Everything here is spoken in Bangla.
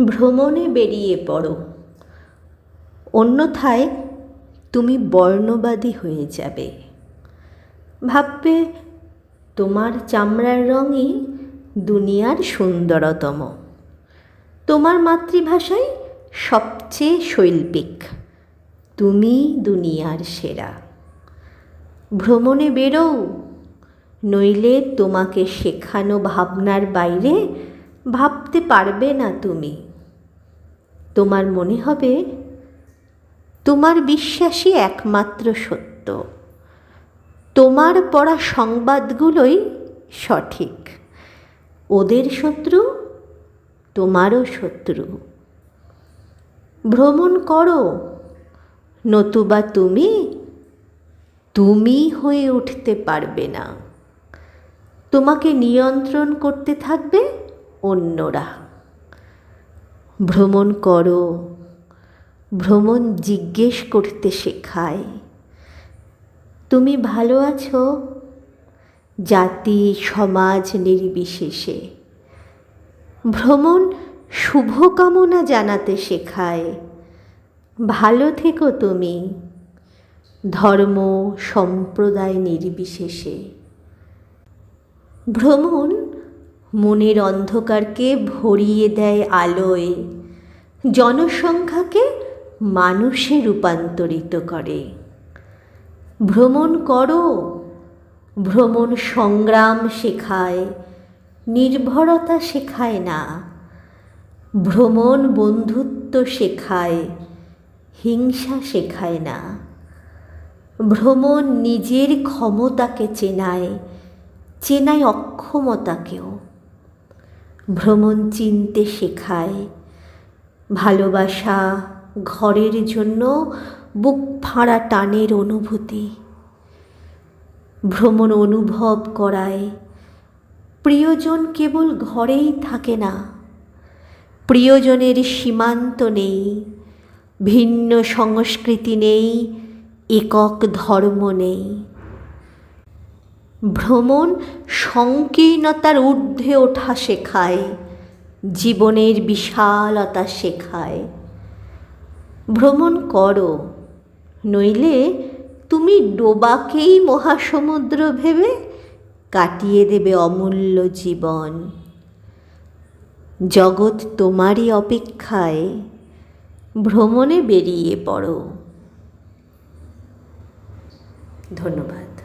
ভ্রমণে বেরিয়ে পড়ো। অন্যথায় তুমি বর্ণবাদী হয়ে যাবে। ভাববে, তোমার চামড়ার রঙই দুনিয়ার সুন্দরতম। তোমার মাতৃভাষাই সবচেয়ে শৈল্পিক। তুমি দুনিয়ার সেরা। ভ্রমণে বেরো নইলে তোমাকে শেখানো ভাবনার বাইরে ভাবতে পারবে না তুমি। তোমার মনে হবে তোমার বিশ্বাসই একমাত্র সত্য। তোমার পড়া সংবাদগুলোই সঠিক। ওদের শত্রু তোমারও শত্রু। ভ্রমণ করো, নতুবা তুমি তুমি হয়ে উঠতে পারবে না। তোমাকে নিয়ন্ত্রণ করতে থাকবে অন্যরা। ভ্রমণ করো। ভ্রমণ জিজ্ঞেস করতে শেখায়। তুমি ভালো আছো? জাতি, সমাজ নির্বিশেষে। ভ্রমণ শুভকামনা জানাতে শেখায়। ভালো থেকো তুমি। ধর্ম, সম্প্রদায় নির্বিশেষে। ভ্রমণ মনের অন্ধকারকে ভরিয়ে দেয় আলোয়। জনসংখ্যাকে মানুষে রূপান্তরিত করে। ভ্রমণ করো, ভ্রমণ সংগ্রাম শেখায়, নির্ভরতা শেখায় না। ভ্রমণ বন্ধুত্ব শেখায়, হিংসা শেখায় না। ভ্রমণ নিজের ক্ষমতাকে চেনায় চেনায় অক্ষমতাকেও। ভ্রমণ চিনতে শেখায়। ভালোবাসা ঘরের জন্য বুক ফাঁড়া টানের অনুভূতি। ভ্রমণ অনুভব করায়। প্রিয়জন কেবল ঘরেই থাকে না। প্রিয়জনের সীমান্ত নেই। ভিন্ন সংস্কৃতি নেই। একক ধর্ম নেই। ভ্রমণ সংকীর্ণতার ঊর্ধ্বে ওঠা শেখায়, জীবনের বিশালতা শেখায়। ভ্রমণ করো, নইলে তুমি ডোবাকেই মহাসমুদ্র ভেবে কাটিয়ে দেবে অমূল্য জীবন। জগৎ তোমারই অপেক্ষায়, ভ্রমণে বেরিয়ে পড়ো। ধন্যবাদ।